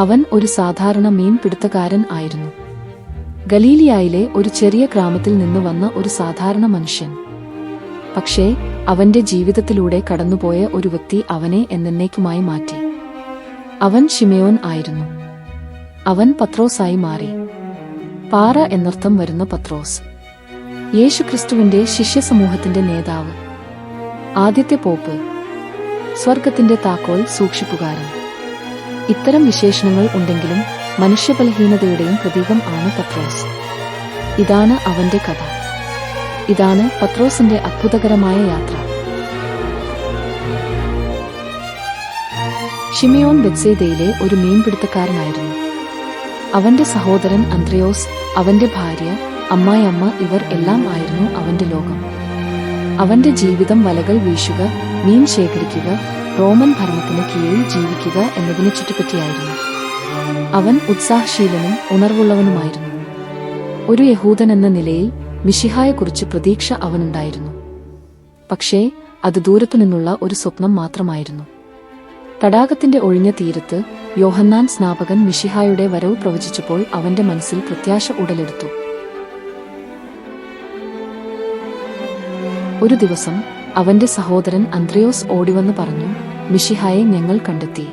അവൻ ഒരു സാധാരണ മീൻ പിടുത്തക്കാരൻ ആയിരുന്നു. ഗലീലിയായിലെ ഒരു ചെറിയ ഗ്രാമത്തിൽ നിന്ന് വന്ന ഒരു സാധാരണ മനുഷ്യൻ. പക്ഷേ അവന്റെ ജീവിതത്തിലൂടെ കടന്നുപോയ ഒരു വ്യക്തി അവനെ എന്നേക്കുമായി മാറ്റി. അവൻ ഷിമയോൻ ആയിരുന്നു. അവൻ പത്രോസായി മാറി. പാറ എന്നർത്ഥം വരുന്ന പത്രോസ്. യേശുക്രിസ്തുവിന്റെ ശിഷ്യസമൂഹത്തിന്റെ നേതാവ്. ആദ്യത്തെ പോപ്പ്. സ്വർഗത്തിന്റെ താക്കോൽ സൂക്ഷിപ്പുകാരൻ. ഇത്തരം വിശേഷണങ്ങൾ ഉണ്ടെങ്കിലും മനുഷ്യബലഹീനതയുടെയും പ്രതീകം ആണ് പത്രോസ്. ഇതാണ് അവന്റെ കഥ. ഇതാണ് പത്രോസിന്റെ അത്ഭുതകരമായ യാത്ര. ഷിമിയോൻ ബെത്സേദയിലെ ഒരു മീൻപിടുത്തക്കാരനായിരുന്നു. അവന്റെ സഹോദരൻ അന്ത്രയോസ് അവന്റെ ഭാര്യ അമ്മായിയമ്മ ഇവർ എല്ലാം ആയിരുന്നു അവന്റെ ലോകം. അവന്റെ ജീവിതം വലകൾ വീശുക മീൻ ശേഖരിക്കുക റോമൻ ഭരണത്തിന് കീഴിൽ ജീവിക്കുക എന്നതിനെ ചുറ്റിപ്പറ്റിയായിരുന്നു. അവൻ ഉത്സാഹശീലനും ഉണർവുള്ളവനുമായിരുന്നു. ഒരു യഹൂദൻ എന്ന നിലയിൽ മിഷിഹായെക്കുറിച്ച് പ്രതീക്ഷ അവനുണ്ടായിരുന്നു. പക്ഷേ അത് ദൂരത്തു നിന്നുള്ള ഒരു സ്വപ്നം മാത്രമായിരുന്നു. തടാകത്തിന്റെ ഒഴിഞ്ഞ തീരത്ത് യോഹന്നാൻ സ്നാപകൻ മിഷിഹായുടെ വരവ് പ്രവചിച്ചപ്പോൾ അവന്റെ മനസ്സിൽ പ്രത്യാശ ഉടലെടുത്തു. ഒരു ദിവസം അവന്റെ സഹോദരൻ അന്ത്രയോസ് ഓടിവന്ന് പറഞ്ഞു മിഷിഹായെ ഞങ്ങൾ കണ്ടെത്തി.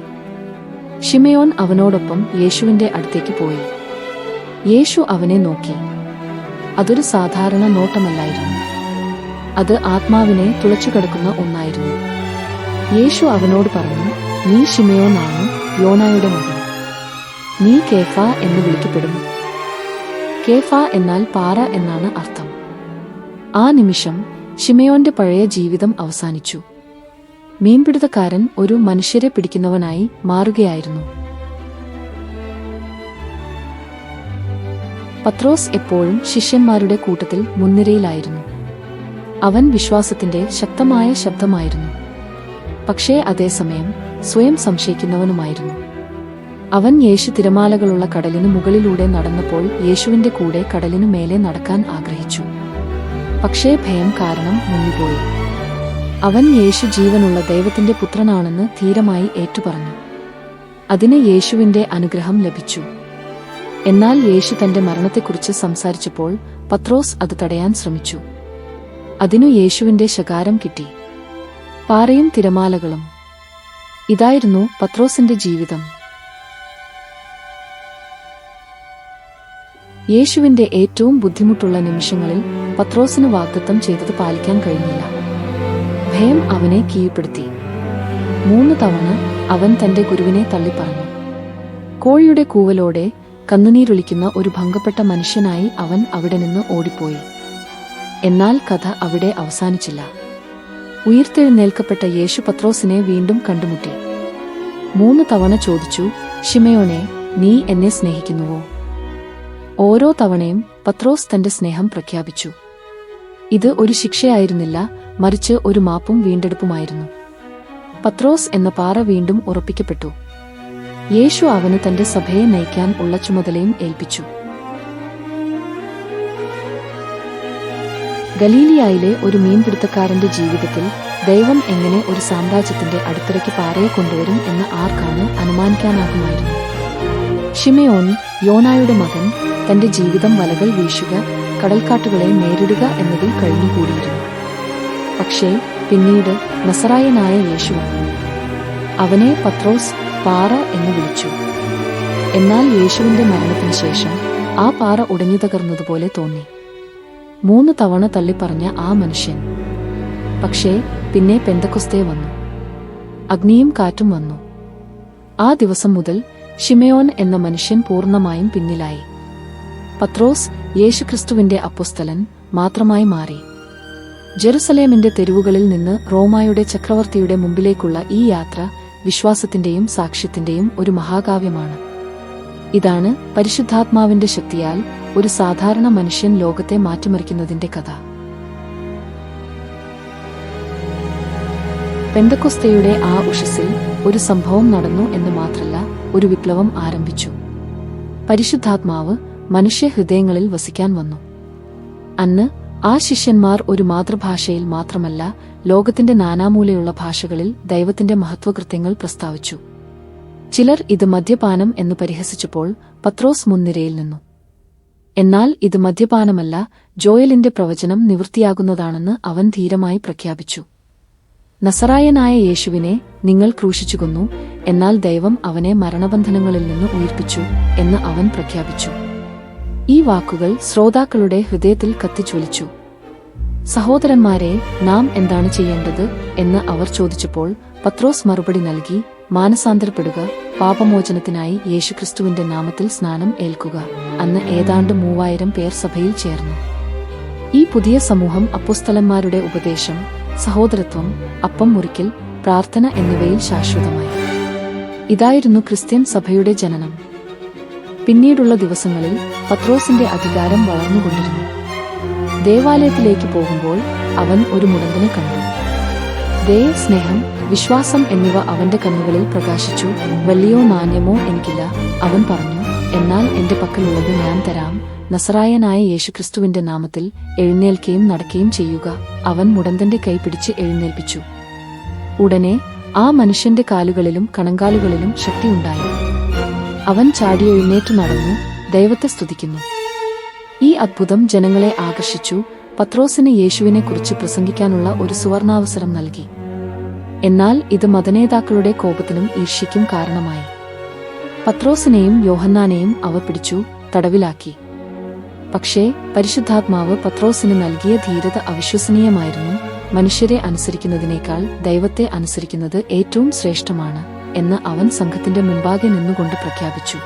ഷിമയോൻ അവനോടൊപ്പം യേശുവിന്റെ അടുത്തേക്ക് പോയി. യേശു അവനെ നോക്കി. അതൊരു സാധാരണ നോട്ടമല്ലായിരുന്നു. അത് ആത്മാവിനെ തുളച്ചുകിടക്കുന്ന ഒന്നായിരുന്നു. യേശു അവനോട് പറഞ്ഞു നീ ഷിമയോനാണ് യോനായുടെ മകൻ. നീ കേഫ എന്ന് വിളിക്കപ്പെടും കേഫ എന്നാൽ പാറ എന്നാണ് അർത്ഥം. ആ നിമിഷം ഷിമയോന്റെ പഴയ ജീവിതം അവസാനിച്ചു. മീൻപിടുത്തക്കാരൻ ഒരു മനുഷ്യരെ പിടിക്കുന്നവനായി മാറുകയായിരുന്നു. പത്രോസ് എപ്പോഴും ശിഷ്യന്മാരുടെ കൂട്ടത്തിൽ മുൻനിരയിലായിരുന്നു. അവൻ വിശ്വാസത്തിന്റെ ശക്തമായ ശബ്ദമായിരുന്നു. പക്ഷേ അതേസമയം സ്വയം സംശയിക്കുന്നവനുമായിരുന്നു. അവൻ യേശു തിരമാലകളുള്ള കടലിനു മുകളിലൂടെ നടന്നപ്പോൾ യേശുവിന്റെ കൂടെ കടലിനു മേലെ നടക്കാൻ ആഗ്രഹിച്ചു. പക്ഷേ ഭയം കാരണം മുങ്ങിപ്പോയി. അവൻ യേശു ജീവനുള്ള ദൈവത്തിന്റെ പുത്രനാണെന്ന് ധീരമായി ഏറ്റുപറഞ്ഞു. അതിന് യേശുവിന്റെ അനുഗ്രഹം ലഭിച്ചു. എന്നാൽ യേശു തന്റെ മരണത്തെക്കുറിച്ച് സംസാരിച്ചപ്പോൾ പത്രോസ് അത് തടയാൻ ശ്രമിച്ചു. അതിനു യേശുവിന്റെ ശകാരം കിട്ടി. പാറയും തിരമാലകളും. ഇതായിരുന്നു പത്രോസിന്റെ ജീവിതം. യേശുവിന്റെ ഏറ്റവും ബുദ്ധിമുട്ടുള്ള നിമിഷങ്ങളിൽ പത്രോസിന് വാഗ്ദത്തം ചെയ്തത് പാലിക്കാൻ കഴിഞ്ഞില്ല. ഭയം അവനെ കീഴ്പ്പെടുത്തി. മൂന്ന് തവണ അവൻ തന്റെ ഗുരുവിനെ തള്ളിപ്പറഞ്ഞു. കോഴിയുടെ കൂവലോടെ കന്നുനീരൊലിക്കുന്ന ഒരു ഭംഗപ്പെട്ട മനുഷ്യനായി അവൻ അവിടെ നിന്ന് ഓടിപ്പോയി. എന്നാൽ കഥ അവിടെ അവസാനിച്ചില്ല. ഉയർത്തെഴുന്നേൽക്കപ്പെട്ട യേശു പത്രോസിനെ വീണ്ടും കണ്ടുമുട്ടി. മൂന്ന് തവണ ചോദിച്ചു ഷിമയോനെ നീ എന്നെ സ്നേഹിക്കുന്നുവോ? ഓരോ തവണയും പത്രോസ് തന്റെ സ്നേഹം പ്രഖ്യാപിച്ചു. ഇത് ഒരു ശിക്ഷയായിരുന്നില്ല മറിച്ച് ഒരു മാപ്പും വീണ്ടെടുപ്പുമായിരുന്നു. പത്രോസ് എന്ന പാറ വീണ്ടും ഉറപ്പിക്കപ്പെട്ടു. യേശു അവന് തന്റെ സഭയെ നയിക്കാൻ ഉള്ള ചുമതലയും ഏൽപ്പിച്ചു. ഗലീലിയായിലെ ഒരു മീൻപിടുത്തക്കാരന്റെ ജീവിതത്തിൽ ദൈവം എങ്ങനെ ഒരു സാമ്രാജ്യത്തിന്റെ അടുത്തിടയ്ക്ക് പാറയെ കൊണ്ടുവരും എന്ന് ആർക്കാണ് അനുമാനിക്കാനാകുമായിരുന്നു? ഷിമയോൻ യോനായുടെ മകൻ തന്റെ ജീവിതം വലകൾ വീശുക കടൽക്കാട്ടുകളെ നേരിടുക എന്നതിൽ കഴിഞ്ഞുകൂടിയിരുന്നു. പക്ഷേ പിന്നീട് നസറായനായ യേശു അവനെ പത്രോസ് പാറ എന്ന് വിളിച്ചു. എന്നാൽ യേശുവിന്റെ മരണത്തിന് ശേഷം ആ പാറ ഉടഞ്ഞു തകർന്നതുപോലെ തോന്നി. മൂന്ന് തവണ തള്ളിപ്പറഞ്ഞ ആ മനുഷ്യൻ. പക്ഷേ പിന്നെ പെന്തക്കുസ്തേ വന്നു. അഗ്നിയും കാറ്റും വന്നു. ആ ദിവസം മുതൽ ഷിമയോൻ എന്ന മനുഷ്യൻ പൂർണമായും പിന്നിലായി. പത്രോസ് യേശുക്രിസ്തുവിന്റെ അപ്പുസ്തലൻ മാത്രമായി മാറി. ജെറുസലേമിന്റെ തെരുവുകളിൽ നിന്ന് റോമായുടെ ചക്രവർത്തിയുടെ മുമ്പിലേക്കുള്ള ഈ യാത്ര വിശ്വാസത്തിന്റെയും സാക്ഷ്യത്തിന്റെയും ഒരു മഹാകാവ്യമാണ്. ഇതാണ് പരിശുദ്ധാത്മാവിന്റെ ശക്തിയാൽ ഒരു സാധാരണ മനുഷ്യൻ ലോകത്തെ മാറ്റിമറിക്കുന്നതിന്റെ കഥ. പെന്തക്കൊസ്തയുടെ ആ ഉഷസിൽ ഒരു സംഭവം നടന്നു എന്ന് മാത്രല്ല ഒരു വിപ്ലവം ആരംഭിച്ചു. പരിശുദ്ധാത്മാവ് മനുഷ്യ ഹൃദയങ്ങളിൽ വസിക്കാൻ വന്നു. അന്ന് ആ ശിഷ്യന്മാർ ഒരു മാതൃഭാഷയിൽ മാത്രമല്ല ലോകത്തിന്റെ നാനാമൂലയുള്ള ഭാഷകളിൽ ദൈവത്തിന്റെ മഹത്വകൃത്യങ്ങൾ പ്രസ്താവിച്ചു. ചിലർ ഇത് മദ്യപാനം എന്ന് പരിഹസിച്ചപ്പോൾ പത്രോസ് മുൻനിരയിൽ നിന്നു. എന്നാൽ ഇത് മദ്യപാനമല്ല ജോയലിന്റെ പ്രവചനം നിവൃത്തിയാകുന്നതാണെന്ന് അവൻ ധീരമായി പ്രഖ്യാപിച്ചു. നസറായനായ യേശുവിനെ നിങ്ങൾ ക്രൂശിച്ചു കൊന്നു എന്നാൽ ദൈവം അവനെ മരണബന്ധനങ്ങളിൽ നിന്ന് ഉയർപ്പിച്ചു എന്ന് അവൻ പ്രഖ്യാപിച്ചു. ഈ വാക്കുകൾ ശ്രോതാക്കളുടെ ഹൃദയത്തിൽ കത്തിച്ചൊലിച്ചു. സഹോദരന്മാരെ നാം എന്താണ് ചെയ്യേണ്ടത് എന്ന് അവർ ചോദിച്ചപ്പോൾ പത്രോസ് മറുപടി നൽകി മാനസാന്തരപ്പെടുക പാപമോചനത്തിനായി യേശുക്രിസ്തുവിന്റെ നാമത്തിൽ സ്നാനം ഏൽക്കുക. അന്ന് ഏതാണ്ട് മൂവായിരം പേർ സഭയിൽ ചേർന്നു. ഈ പുതിയ സമൂഹം അപ്പുസ്തലന്മാരുടെ ഉപദേശം സഹോദരത്വം അപ്പം മുറിക്കൽ പ്രാർത്ഥന എന്നിവയിൽ ശാശ്വതമായി. ഇതായിരുന്നു ക്രിസ്ത്യൻ സഭയുടെ ജനനം. പിന്നീടുള്ള ദിവസങ്ങളിൽ പത്രോസിന്റെ അധികാരം വളർന്നുകൊണ്ടിരുന്നു. ദേവാലയത്തിലേക്ക് പോകുമ്പോൾ അവൻ ഒരു മുടന്തനെ കണ്ടു. ദയ സ്നേഹം വിശ്വാസം എന്നിവ അവന്റെ കണ്ണുകളിൽ പ്രകാശിച്ചു. വലിയോ നാണ്യമോ എനിക്കില്ല അവൻ പറഞ്ഞു എന്നാൽ എന്റെ പക്കലുള്ളത് ഞാൻ തരാം. നസറായനായ യേശുക്രിസ്തുവിന്റെ നാമത്തിൽ എഴുന്നേൽക്കുകയും നടക്കുകയും ചെയ്യുക. അവൻ മുടന്തന്റെ കൈ പിടിച്ച് എഴുന്നേൽപ്പിച്ചു. ഉടനെ ആ മനുഷ്യന്റെ കാലുകളിലും കണങ്കാലുകളിലും ശക്തിയുണ്ടായി അവൻ ചാടി എഴുന്നേറ്റു നടന്നു ദൈവത്തെ സ്തുതിക്കുന്നു. ഈ അത്ഭുതം ജനങ്ങളെ ആകർഷിച്ചു. പത്രോസിന് യേശുവിനെക്കുറിച്ച് പ്രസംഗിക്കാനുള്ള ഒരു സുവർണാവസരം നൽകി. എന്നാൽ ഇത് മതനേതാക്കളുടെ കോപത്തിനും ഈർഷ്യയ്ക്കും കാരണമായി. പത്രോസിനെയും യോഹന്നാനെയും അവർ പിടിച്ചു തടവിലാക്കി. പക്ഷേ പരിശുദ്ധാത്മാവ് പത്രോസിന് നൽകിയ ധീരത അവിശ്വസനീയമായിരുന്നു. മനുഷ്യരെ അനുസരിക്കുന്നതിനേക്കാൾ ദൈവത്തെ അനുസരിക്കുന്നത് ഏറ്റവും ശ്രേഷ്ഠമാണ് എന്ന് അവൻ സംഘത്തിന്റെ മുമ്പാകെ നിന്നുകൊണ്ട് പ്രഖ്യാപിച്ചു.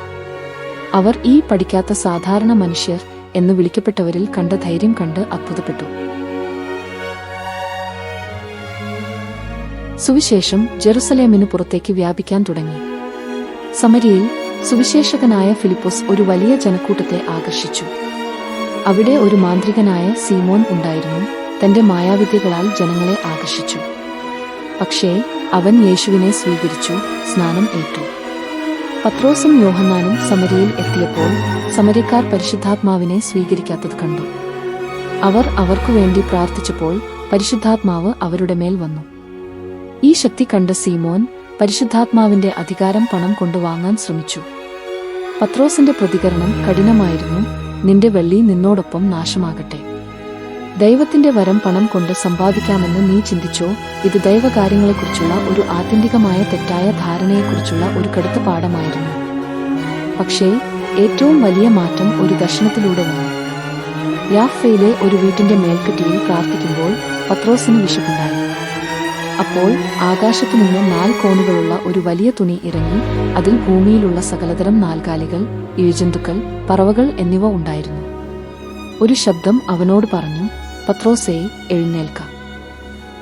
അവർ ഈ പഠിക്കാത്ത സാധാരണ മനുഷ്യർ എന്ന് വിളിക്കപ്പെട്ടവരിൽ കണ്ട ധൈര്യം കണ്ട് അത്ഭുതപ്പെട്ടു. സുവിശേഷം ജെറുസലേമിനു പുറത്തേക്ക് വ്യാപിക്കാൻ തുടങ്ങി. സമരിയിൽ സുവിശേഷകനായ ഫിലിപ്പോസ് ഒരു വലിയ ജനക്കൂട്ടത്തെ ആകർഷിച്ചു. അവിടെ ഒരു മാന്ത്രികനായ സീമോൻ ഉണ്ടായിരുന്നു തന്റെ മായാവിദ്യകളാൽ ജനങ്ങളെ ആകർഷിച്ചു. പക്ഷേ അവൻ യേശുവിനെ സ്വീകരിച്ചു സ്നാനം ഏറ്റു. പത്രോസും യോഹന്നാനും സമരിയിൽ എത്തിയപ്പോൾ സമരക്കാർ പരിശുദ്ധാത്മാവിനെ സ്വീകരിക്കാത്തത് കണ്ടു. അവർ അവർക്കു വേണ്ടി പ്രാർത്ഥിച്ചപ്പോൾ പരിശുദ്ധാത്മാവ് അവരുടെ മേൽ വന്നു. ഈ ശക്തി കണ്ട സീമോൻ പരിശുദ്ധാത്മാവിന്റെ അധികാരം പണം കൊണ്ടുവാങ്ങാൻ ശ്രമിച്ചു. പത്രോസിന്റെ പ്രതികരണം കഠിനമായിരുന്നു. നിന്റെ വെള്ളി നിന്നോടൊപ്പം നാശമാകട്ടെ. ദൈവത്തിന്റെ വരം പണം കൊണ്ട് സമ്പാദിക്കാമെന്ന് നീ ചിന്തിച്ചോ? ഇത് ദൈവകാര്യങ്ങളെക്കുറിച്ചുള്ള ഒരു ആത്യന്തികമായ തെറ്റായ ധാരണയെക്കുറിച്ചുള്ള ഒരു കടുത്ത പാഠമായിരുന്നു പക്ഷേ ഏറ്റവും വലിയ മാറ്റം ഒരു ദർശനത്തിലൂടെ വന്നു. യാഫയിലെ ഒരു വീട്ടിന്റെ മേൽക്കെട്ടിയിൽ പ്രാർത്ഥിക്കുമ്പോൾ പത്രോസിന് വിശപ്പുണ്ടായി. അപ്പോൾ ആകാശത്തു നിന്ന് നാല് കോണുകളുള്ള ഒരു വലിയ തുണി ഇറങ്ങി അതിൽ ഭൂമിയിലുള്ള സകലതരം നാൽകാലികൾ ഇഴജന്തുക്കൾ പറവകൾ എന്നിവ ഉണ്ടായിരുന്നു. ഒരു ശബ്ദം അവനോട് പറഞ്ഞു പത്രോസേ എഴുന്നേൽക്ക.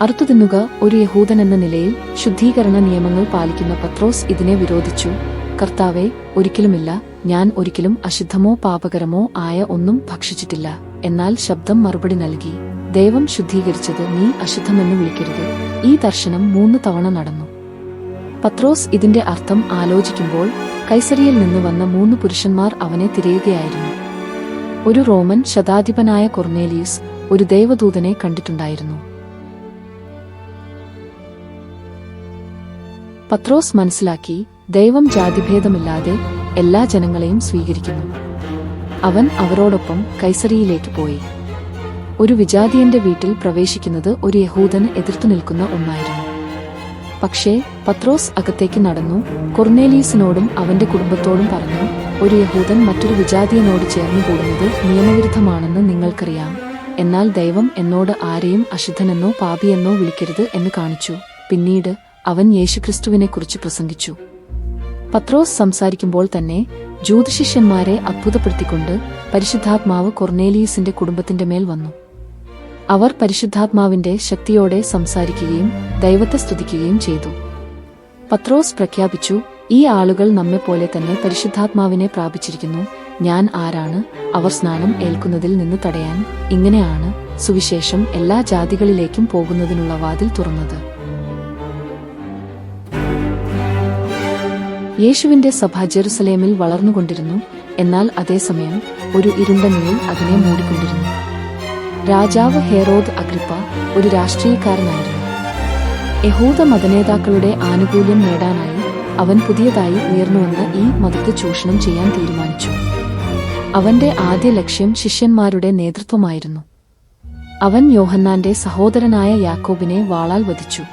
അറുത്തു തിന്നുക ഒരു യഹൂദൻ എന്ന നിലയിൽ ശുദ്ധീകരണ നിയമങ്ങൾ പാലിക്കുന്ന പത്രോസ് ഇതിനെ വിരോധിച്ചു. കർത്താവെ ഒരിക്കലുമില്ല ഞാൻ ഒരിക്കലും അശുദ്ധമോ പാപകരമോ ആയ ഒന്നും ഭക്ഷിച്ചിട്ടില്ല. എന്നാൽ ശബ്ദം മറുപടി നൽകി ദൈവം ശുദ്ധീകരിച്ചത് നീ അശുദ്ധമെന്ന് വിളിക്കരുത്. ഈ ദർശനം മൂന്ന് തവണ നടന്നു. പത്രോസ് ഇതിന്റെ അർത്ഥം ആലോചിക്കുമ്പോൾ കൈസരിയിൽ നിന്ന് വന്ന മൂന്ന് പുരുഷന്മാർ അവനെ തിരയുകയായിരുന്നു. ഒരു റോമൻ ശതാധിപനായ കൊർനേലിയസ് ഒരു ദൈവദൂതനെ കണ്ടിട്ടുണ്ടായിരുന്നു. പത്രോസ് മനസ്സിലാക്കി ദൈവം ജാതിഭേദമില്ലാതെ എല്ലാ ജനങ്ങളെയും സ്വീകരിക്കുന്നു. അവൻ അവരോടൊപ്പം കൈസരിയിലേക്ക് പോയി. ഒരു വിജാതിയന്റെ വീട്ടിൽ പ്രവേശിക്കുന്നത് ഒരു യഹൂദന് എതിർത്തു നിൽക്കുന്ന ഒന്നായിരുന്നു. പക്ഷേ പത്രോസ് അകത്തേക്ക് നടന്നു കൊർണേലീസിനോടും അവന്റെ കുടുംബത്തോടും പറഞ്ഞു ഒരു യഹൂദൻ മറ്റൊരു വിജാതിയനോട് ചേർന്നു കൂടുന്നത് നിയമവിരുദ്ധമാണെന്ന് നിങ്ങൾക്കറിയാം. എന്നാൽ ദൈവം എന്നോട് ആരെയും അശുദ്ധനെന്നോ പാപിയെന്നോ വിളിക്കരുത് എന്ന് കാണിച്ചു. പിന്നീട് അവൻ യേശുക്രിസ്തുവിനെക്കുറിച്ച് പ്രസംഗിച്ചു. പത്രോസ് സംസാരിക്കുമ്പോൾ തന്നെ ജ്യോതിശിഷ്യന്മാരെ അത്ഭുതപ്പെടുത്തിക്കൊണ്ട് പരിശുദ്ധാത്മാവ് കൊർണേലിയസിന്റെ കുടുംബത്തിന്റെ മേൽ വന്നു. അവർ പരിശുദ്ധാത്മാവിന്റെ ശക്തിയോടെ സംസാരിക്കുകയും ദൈവത്തെ സ്തുതിക്കുകയും ചെയ്തു. പത്രോസ് പ്രഖ്യാപിച്ചു ഈ ആളുകൾ നമ്മെ പോലെ തന്നെ പരിശുദ്ധാത്മാവിനെ പ്രാപിച്ചിരിക്കുന്നു. ഞാൻ ആരാണ്? അവർ സ്നാനം ഏൽക്കുന്നതിൽ നിന്ന് തടയാൻ ഇങ്ങനെയാണ് സുവിശേഷം എല്ലാ ജാതികളിലേക്കും പോകുന്നതിനുള്ള വാതിൽ തുറന്നത്. യേശുവിന്റെ സഭ ജെറുസലേമിൽ വളർന്നുകൊണ്ടിരുന്നു. എന്നാൽ അതേസമയം ഒരു ഇരുണ്ട നിഴൽ അതിനെ മൂടിക്കൊണ്ടിരുന്നു. രാജാവ് ഹെറോദ് അഗ്രിപ്പ ഒരു രാഷ്ട്രീയക്കാരനായിരുന്നു. യഹൂദ മതനേതാക്കളുടെ ആനുകൂല്യം നേടാനായി അവൻ പുതിയതായി ഉയർന്നുവന്ന ഈ മതത്തെ ചൂഷണം ചെയ്യാൻ തീരുമാനിച്ചു. അവന്റെ ആദ്യ ലക്ഷ്യം ശിഷ്യന്മാരുടെ നേതൃത്വമായിരുന്നു. അവൻ യോഹന്നാന്റെ സഹോദരനായ യാക്കോബിനെ വാളാൽ വധിച്ചു.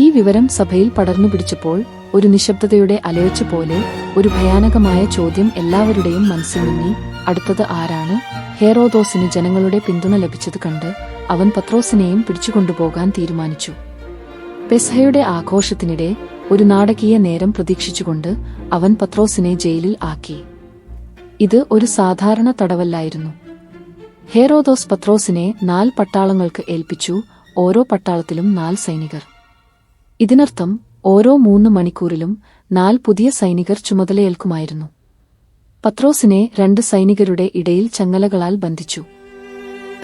ഈ വിവരം സഭയിൽ പടർന്നു പിടിച്ചപ്പോൾ ഒരു നിശബ്ദതയുടെ അലയൊച്ച പോലെ ഒരു ഭയാനകമായ ചോദ്യം എല്ലാവരുടെയും മനസ്സിൽ നിന്നി. അടുത്തത് ആരാണ്? ഹേറോദോസിന് ജനങ്ങളുടെ പിന്തുണ ലഭിച്ചത് കണ്ട് അവൻ പത്രോസിനെയും പിടിച്ചുകൊണ്ടുപോകാൻ തീരുമാനിച്ചു. പെസഹയുടെ ആഘോഷത്തിനിടെ ഒരു നാടകീയ നേരം പ്രതീക്ഷിച്ചുകൊണ്ട് അവൻ പത്രോസിനെ ജയിലിൽ ആക്കി. ഇത് ഒരു സാധാരണ തടവല്ലായിരുന്നു. ഹേറോദോസ് പത്രോസിനെ നാല് പട്ടാളങ്ങൾക്ക് ഏൽപ്പിച്ചു ഓരോ പട്ടാളത്തിലും നാല് സൈനികർ. ഇതിനർത്ഥം ഓരോ മൂന്ന് മണിക്കൂറിലും നാല് പുതിയ സൈനികർ ചുമതലയേൽക്കുമായിരുന്നു. പത്രോസിനെ രണ്ട് സൈനികരുടെ ഇടയിൽ ചങ്ങലകളാൽ ബന്ധിച്ചു.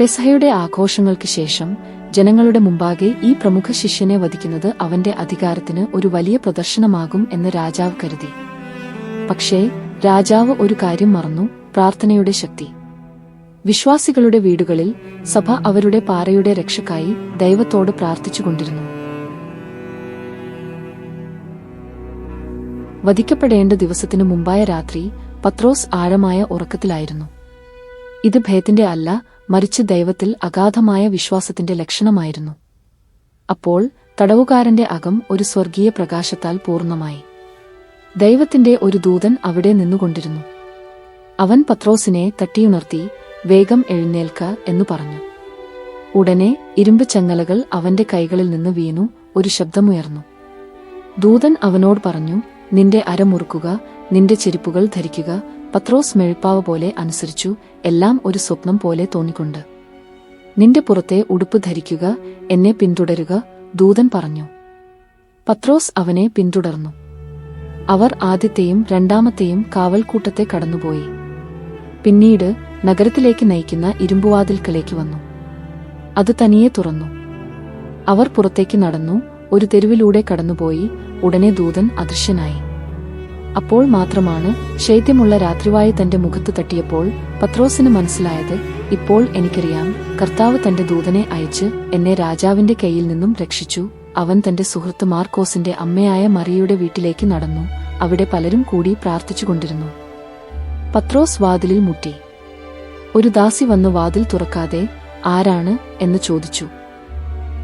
പെസഹയുടെ ആഘോഷങ്ങൾക്ക് ശേഷം ജനങ്ങളുടെ മുമ്പാകെ ഈ പ്രമുഖ ശിഷ്യനെ വധിക്കുന്നത് അവന്റെ അധികാരത്തിന് ഒരു വലിയ പ്രദർശനമാകും എന്ന് രാജാവ് കരുതി. പക്ഷേ രാജാവ് ഒരു കാര്യം മറന്നു പ്രാർത്ഥനയുടെ ശക്തി. വിശ്വാസികളുടെ വീടുകളിൽ സഭ അവരുടെ പാറയുടെ രക്ഷക്കായി ദൈവത്തോട് പ്രാർത്ഥിച്ചുകൊണ്ടിരുന്നു. വധിക്കപ്പെടേണ്ട ദിവസത്തിനു മുമ്പായ രാത്രി പത്രോസ് ആഴമായ ഉറക്കത്തിലായിരുന്നു. ഇത് ഭയത്തിന്റെ അല്ല മറിച്ച് ദൈവത്തിൽ അഗാധമായ വിശ്വാസത്തിന്റെ ലക്ഷണമായിരുന്നു. അപ്പോൾ തടവുകാരന്റെ അകം ഒരു സ്വർഗീയ പ്രകാശത്താൽ പൂർണമായി. ദൈവത്തിന്റെ ഒരു ദൂതൻ അവിടെ നിന്നുകൊണ്ടിരുന്നു. അവൻ പത്രോസിനെ തട്ടിയുണർത്തി വേഗം എഴുന്നേൽക്ക എന്നു പറഞ്ഞു. ഉടനെ ഇരുമ്പ് ചങ്ങലകൾ അവന്റെ കൈകളിൽ നിന്ന് വീണു ഒരു ശബ്ദമുയർന്നു. ദൂതൻ അവനോട് പറഞ്ഞു നിന്റെ അരമുറുക്കുക നിന്റെ ചെരുപ്പുകൾ ധരിക്കുക പത്രോസ് മെഴുപ്പാവ പോലെ അനുസരിച്ചു എല്ലാം ഒരു സ്വപ്നം പോലെ തോന്നിക്കൊണ്ട്. നിന്റെ പുറത്തെ ഉടുപ്പ് ധരിക്കുക എന്നെ പിന്തുടരുക ദൂതൻ പറഞ്ഞു. പത്രോസ് അവനെ പിന്തുടർന്നു. അവർ ആദ്യത്തെയും രണ്ടാമത്തെയും കാവൽക്കൂട്ടത്തെ കടന്നുപോയി. പിന്നീട് നഗരത്തിലേക്ക് നയിക്കുന്ന ഇരുമ്പുവാതിൽക്കലേക്ക് വന്നു. അത് തനിയെ തുറന്നു. അവർ പുറത്തേക്ക് നടന്നു ഒരു തെരുവിലൂടെ കടന്നുപോയി ഉടനെ ദൂതൻ അദൃശ്യനായി. അപ്പോൾ മാത്രമാണ് ശൈത്യമുള്ള രാത്രിവായി തന്റെ മുഖത്ത് തട്ടിയപ്പോൾ പത്രോസിന് മനസ്സിലായത് ഇപ്പോൾ എനിക്കറിയാം കർത്താവ് തന്റെ ദൂതനെ അയച്ച് എന്നെ രാജാവിന്റെ കയ്യിൽ നിന്നും രക്ഷിച്ചു. അവൻ തന്റെ സുഹൃത്ത് മാർക്കോസിന്റെ അമ്മയായ മറിയയുടെ വീട്ടിലേക്ക് നടന്നു. അവിടെ പലരും കൂടി പ്രാർത്ഥിച്ചുകൊണ്ടിരുന്നു പത്രോസ് വാതിലിൽ മുട്ടി. ഒരു ദാസി വന്ന് വാതിൽ തുറക്കാതെ ആരാണ്? എന്ന് ചോദിച്ചു.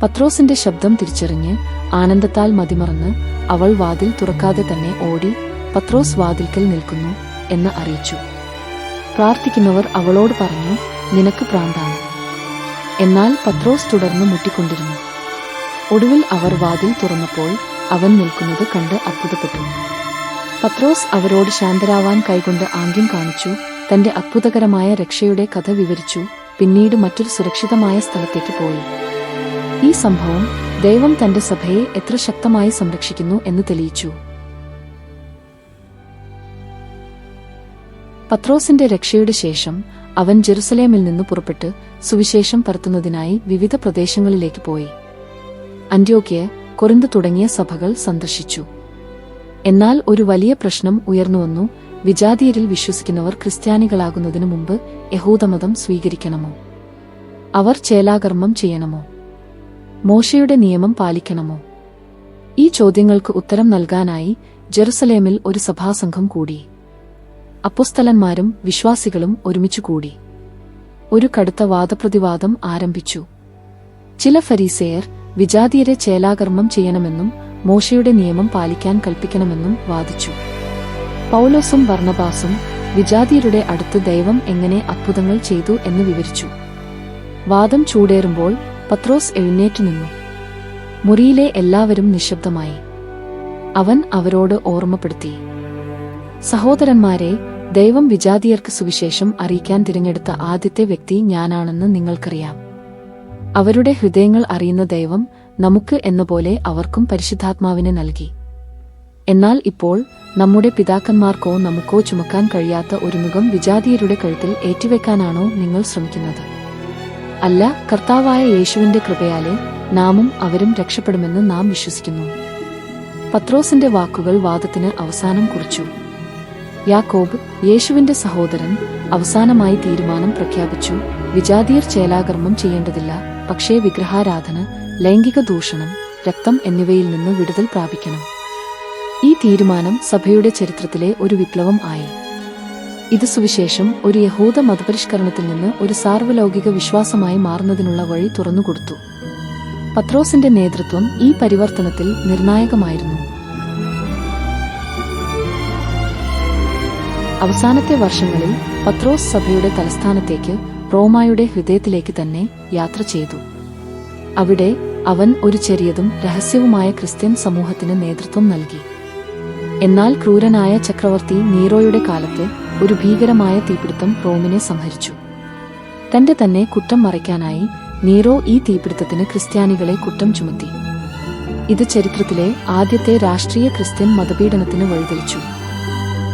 പത്രോസിന്റെ ശബ്ദം തിരിച്ചറിഞ്ഞ് ആനന്ദത്താൽ മതിമറന്ന് അവൾ വാതിൽ തുറക്കാതെ തന്നെ ഓടി പത്രോസ് വാതിൽക്കൽ നിൽക്കുന്നു എന്ന് അറിയിച്ചു. പ്രാർത്ഥിക്കുന്നവർ അവളോട് പറഞ്ഞു നിനക്ക് പ്രാന്താണ്. എന്നാൽ പത്രോസ് തുടർന്ന് മുട്ടിക്കൊണ്ടിരുന്നു. ഒടുവിൽ അവർ വാതിൽ തുറന്നപ്പോൾ അവൻ നിൽക്കുന്നത് കണ്ട് അത്ഭുതപ്പെട്ടു. പത്രോസ് അവരോട് ശാന്തരാവാൻ കൈകൊണ്ട് ആംഗ്യം കാണിച്ചു തന്റെ അത്ഭുതകരമായ രക്ഷയുടെ കഥ വിവരിച്ചു പിന്നീട് മറ്റൊരു സുരക്ഷിതമായ സ്ഥലത്തേക്ക് പോയി. ഈ സംഭവം ദൈവം തന്റെ സഭയെ എത്ര ശക്തമായി സംരക്ഷിക്കുന്നു എന്ന് തെളിയിച്ചു. പത്രോസിന്റെ രക്ഷയുടെ ശേഷം അവൻ ജെറുസലേമിൽ നിന്ന് പുറപ്പെട്ട് സുവിശേഷം പരത്തുന്നതിനായി വിവിധ പ്രദേശങ്ങളിലേക്ക് പോയി. അന്ത്യോക്യ കൊറിന്ത് തുടങ്ങിയ സഭകൾ സന്ദർശിച്ചു. എന്നാൽ ഒരു വലിയ പ്രശ്നം ഉയർന്നുവന്നു വിജാതീയരിൽ വിശ്വസിക്കുന്നവർ ക്രിസ്ത്യാനികളാകുന്നതിനു മുമ്പ് യഹൂദമതം സ്വീകരിക്കണമോ? അവർ ചേലാകർമ്മം ചെയ്യണമോ? മോശയുടെ നിയമം പാലിക്കണമോ? ഈ ചോദ്യങ്ങൾക്ക് ഉത്തരം നൽകാനായി ജെറുസലേമിൽ ഒരു സഭാസംഘം കൂടി. അപ്പുസ്തലന്മാരും വിശ്വാസികളും ഒരുമിച്ചു കൂടി. ഒരു കടുത്ത വാദപ്രതിവാദം ആരംഭിച്ചു. ചില ഫരീസയർ വിജാതിയരെ ചേലാകർമ്മം ചെയ്യണമെന്നും മോശയുടെ നിയമം പാലിക്കാൻ കൽപ്പിക്കണമെന്നും വാദിച്ചു. പൗലോസും വർണബാസും വിജാതിയരുടെ അടുത്ത് ദൈവം എങ്ങനെ അത്ഭുതങ്ങൾ ചെയ്തു എന്ന് വിവരിച്ചു. വാദം ചൂടേറുമ്പോൾ പത്രോസ് എഴുന്നേറ്റു നിന്നു. മുറിയിലെ എല്ലാവരും നിശബ്ദമായി. അവൻ അവരോട് ഓർമ്മപ്പെടുത്തി. സഹോദരന്മാരെ ദൈവം വിജാതിയർക്ക് സുവിശേഷം അറിയിക്കാൻ തിരഞ്ഞെടുത്ത ആദ്യത്തെ വ്യക്തി ഞാനാണെന്ന് നിങ്ങൾക്കറിയാം. അവരുടെ ഹൃദയങ്ങൾ അറിയുന്ന ദൈവം നമുക്ക് എന്ന പോലെ അവർക്കും പരിശുദ്ധാത്മാവിനെ നൽകി. എന്നാൽ ഇപ്പോൾ നമ്മുടെ പിതാക്കന്മാർക്കോ നമുക്കോ ചുമക്കാൻ കഴിയാത്ത ഒരു മുഖം വിജാതീയരുടെ കഴുത്തിൽ ഏറ്റുവെക്കാനാണോ നിങ്ങൾ ശ്രമിക്കുന്നത്? അല്ല കർത്താവായ യേശുവിന്റെ കൃപയാലെ നാമും അവരും രക്ഷപ്പെടുമെന്ന് നാം വിശ്വസിക്കുന്നു. പത്രോസിന്റെ വാക്കുകൾ വാദത്തിന് അവസാനം കുറിച്ചു. യാക്കോബ് യേശുവിന്റെ സഹോദരൻ അവസാനമായി തീരുമാനം പ്രഖ്യാപിച്ചു. വിജാതീയർ ചേലാകർമ്മം ചെയ്യേണ്ടതില്ല. പക്ഷേ വിഗ്രഹാരാധന ലൈംഗിക ദൂഷണം രക്തം എന്നിവയിൽ നിന്ന് വിടുതൽ പ്രാപിക്കണം. ഈ തീരുമാനം സഭയുടെ ചരിത്രത്തിലെ ഒരു വിപ്ലവം ആയി. ഇത് സുവിശേഷം ഒരു യഹൂദ മതപരിഷ്കരണത്തിൽ നിന്ന് ഒരു സാർവലൗകിക വിശ്വാസമായി മാറുന്നതിനുള്ള വഴി തുറന്നുകൊടുത്തു. പത്രോസിന്റെ നേതൃത്വം ഈ പരിവർത്തനത്തിൽ നിർണായകമായിരുന്നു. അവസാനത്തെ വർഷങ്ങളിൽ പത്രോസ് സഭയുടെ തലസ്ഥാനത്തേക്ക് റോമായുടെ ഹൃദയത്തിലേക്ക് തന്നെ യാത്ര ചെയ്തു. അവിടെ അവൻ ഒരു ചെറിയതും രഹസ്യവുമായ ക്രിസ്ത്യൻ സമൂഹത്തിന് നേതൃത്വം നൽകി. എന്നാൽ ക്രൂരനായ ചക്രവർത്തി നീറോയുടെ കാലത്ത് ഒരു ഭീകരമായ തീപിടുത്തം റോമിനെ സംഹരിച്ചു. തന്റെ തന്നെ കുറ്റം മറയ്ക്കാനായി നീറോ ഈ തീപിടുത്തത്തിന് ക്രിസ്ത്യാനികളെ കുറ്റം ചുമത്തി. ഇത് ചരിത്രത്തിലെ ആദ്യത്തെ രാഷ്ട്രീയ ക്രിസ്ത്യൻ മതപീഡനത്തിന് വഴിതെളിച്ചു.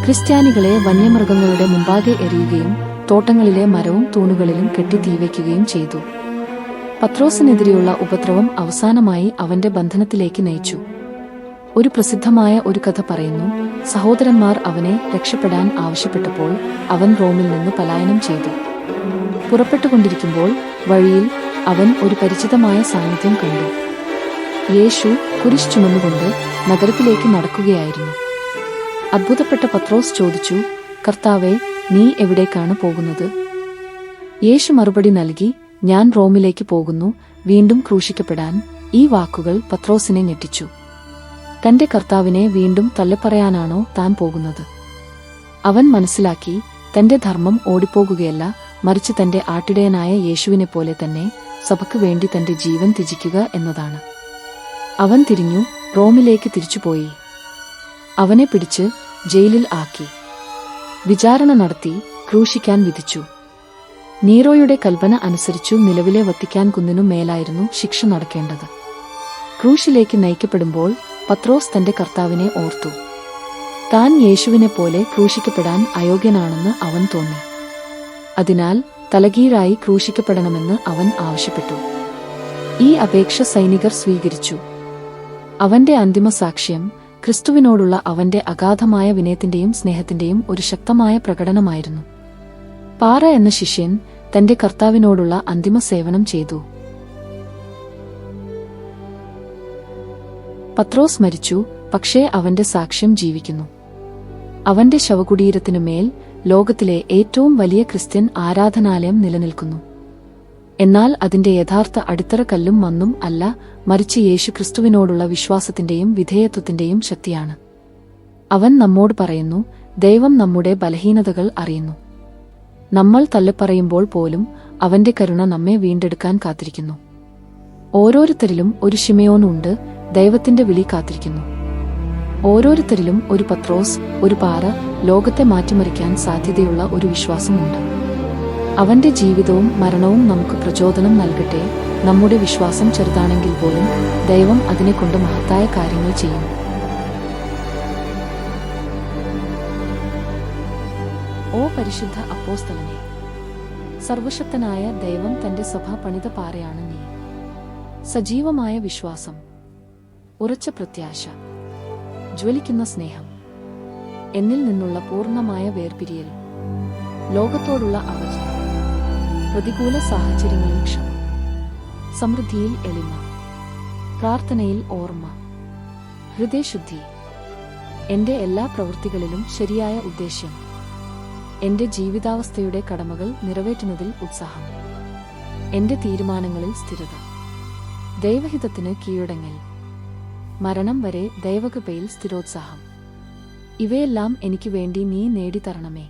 ക്രിസ്ത്യാനികളെ വന്യമൃഗങ്ങളുടെ മുമ്പാകെ എറിയുകയും തോട്ടങ്ങളിലെ മരവും തൂണുകളിലും കെട്ടി തീവയ്ക്കുകയും ചെയ്തു. പത്രോസിനെതിരെയുള്ള ഉപദ്രവം അവസാനമായി അവന്റെ ബന്ധനത്തിലേക്ക് നയിച്ചു. ഒരു പ്രസിദ്ധമായ ഒരു കഥ പറയുന്നു. സഹോദരന്മാർ അവനെ രക്ഷപ്പെടാൻ ആവശ്യപ്പെട്ടപ്പോൾ അവൻ റോമിൽ നിന്ന് പലായനം ചെയ്തു. പുറപ്പെട്ടുകൊണ്ടിരിക്കുമ്പോൾ വഴിയിൽ അവൻ ഒരു പരിചിതമായ സാന്നിധ്യം കണ്ടു. യേശു കുരിശ് ചുമന്നുകൊണ്ട് നഗരത്തിലേക്ക് നടക്കുകയായിരുന്നു. അത്ഭുതപ്പെട്ട പത്രോസ് ചോദിച്ചു കർത്താവെ നീ എവിടേക്കാണ് പോകുന്നത്? യേശു മറുപടി നൽകി ഞാൻ റോമിലേക്ക് പോകുന്നു. വീണ്ടും ക്രൂശിക്കപ്പെടാൻ. ഈ വാക്കുകൾ പത്രോസിനെ ഞെട്ടിച്ചു. തന്റെ കർത്താവിനെ വീണ്ടും തള്ളിപ്പറയാനാണോ താൻ പോകുന്നത്? അവൻ മനസ്സിലാക്കി തന്റെ ധർമ്മം ഓടിപ്പോകുകയല്ല മറിച്ച് തന്റെ ആട്ടിടയനായ യേശുവിനെ പോലെ തന്നെ സഭയ്ക്ക് വേണ്ടി തന്റെ ജീവൻ ത്യജിക്കുക എന്നതാണ്. അവൻ തിരിഞ്ഞു റോമിലേക്ക് തിരിച്ചുപോയി. അവനെ പിടിച്ച് ജയിലിൽ ആക്കി. വിചാരണ നടത്തി ക്രൂശിക്കാൻ വിധിച്ചു. നീറോയുടെ കൽപ്പന അനുസരിച്ചു നിലവിലെ വത്തിക്കാൻ കുന്നിനു മേലായിരുന്നു ശിക്ഷ നടക്കേണ്ടത്. ക്രൂശിലേക്ക് നയിക്കപ്പെടുമ്പോൾ പത്രോസ് തന്റെ കർത്താവിനെ ഓർത്തു. താൻ യേശുവിനെ പോലെ ക്രൂശിക്കപ്പെടാൻ അയോഗ്യനാണെന്ന് അവൻ തോന്നി. അതിനാൽ തലകീഴായി ക്രൂശിക്കപ്പെടണമെന്ന് അവൻ ആവശ്യപ്പെട്ടു. ഈ അപേക്ഷ സൈനികർ സ്വീകരിച്ചു. അവന്റെ അന്തിമ സാക്ഷ്യം ക്രിസ്തുവിനോടുള്ള അവന്റെ അഗാധമായ വിനയത്തിന്റെയും സ്നേഹത്തിന്റെയും ഒരു ശക്തമായ പ്രകടനമായിരുന്നു. പാറ എന്ന ശിഷ്യൻ തന്റെ കർത്താവിനോടുള്ള അന്തിമ സേവനം ചെയ്തു. പത്രോസ് മരിച്ചു പക്ഷേ അവന്റെ സാക്ഷ്യം ജീവിക്കുന്നു. അവന്റെ ശവകുടീരത്തിനു മേൽ ലോകത്തിലെ ഏറ്റവും വലിയ ക്രിസ്ത്യൻ ആരാധനാലയം നിലനിൽക്കുന്നു. എന്നാൽ അതിന്റെ യഥാർത്ഥ അടിത്തറ കല്ലും മന്നും അല്ല മറിച്ച് യേശു ക്രിസ്തുവിനോടുള്ള വിശ്വാസത്തിന്റെയും വിധേയത്വത്തിന്റെയും ശക്തിയാണ്. അവൻ നമ്മോട് പറയുന്നു ദൈവം നമ്മുടെ ബലഹീനതകൾ അറിയുന്നു. നമ്മൾ തള്ളിപ്പറയുമ്പോൾ പോലും അവന്റെ കരുണ നമ്മെ വീണ്ടെടുക്കാൻ കാത്തിരിക്കുന്നു. ഓരോരുത്തരിലും ഒരു ഷിമയോനുണ്ട് ദൈവത്തിന്റെ വിളി കാത്തിരിക്കുന്നു. ഓരോരുത്തരിലും ഒരു പത്രോസ് ഒരു പാറ ലോകത്തെ മാറ്റിമറിക്കാൻ സാധ്യതയുള്ള ഒരു വിശ്വാസമുണ്ട്. അവന്റെ ജീവിതവും മരണവും നമുക്ക് പ്രചോദനം നൽകട്ടെ. നമ്മുടെ വിശ്വാസം ചെറുതാണെങ്കിൽ പോലും ദൈവം അതിനെക്കൊണ്ട് മഹത്തായ കാര്യങ്ങൾ ചെയ്യും. ഓ പരിശുദ്ധ അപ്പോസ്തലനെ സർവശക്തനായ ദൈവം തന്റെ സഭ പണിത പാറയാണ് നീ. സജീവമായ വിശ്വാസം ഉറച്ച പ്രത്യാശ ജ്വലിക്കുന്ന സ്നേഹം എന്നിൽ നിന്നുള്ള പൂർണമായ വേർപിരിയൽ ലോകത്തോടുള്ള അവജനം പ്രതികൂല സാഹചര്യങ്ങളിൽ ക്ഷമ സമൃദ്ധിയിൽ എളിമ പ്രാർത്ഥനയിൽ ഓർമ്മ ഹൃദയശുദ്ധി എന്റെ എല്ലാ പ്രവൃത്തികളിലും ശരിയായ ഉദ്ദേശ്യം എന്റെ ജീവിതാവസ്ഥയുടെ കടമകൾ നിറവേറ്റുന്നതിൽ ഉത്സാഹം എന്റെ തീരുമാനങ്ങളിൽ സ്ഥിരത ദൈവഹിതത്തിന് കീഴടങ്ങൽ മരണം വരെ ദൈവകൃപയിൽ സ്ഥിരോത്സാഹം. ഇവയെല്ലാം എനിക്ക് വേണ്ടി നീ നേടിത്തരണമേ.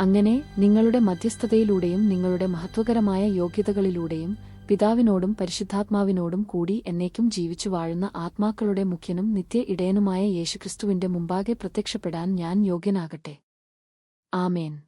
അങ്ങനെ നിങ്ങളുടെ മധ്യസ്ഥതയിലൂടെയും നിങ്ങളുടെ മഹത്വകരമായ യോഗ്യതകളിലൂടെയും പിതാവിനോടും പരിശുദ്ധാത്മാവിനോടും കൂടി എന്നേക്കും ജീവിച്ചു വാഴുന്ന ആത്മാക്കളുടെ മുഖ്യനും നിത്യ ഇടയനുമായ യേശുക്രിസ്തുവിന്റെ മുമ്പാകെ പ്രത്യക്ഷപ്പെടാൻ ഞാൻ യോഗ്യനാകട്ടെ. ആമേൻ.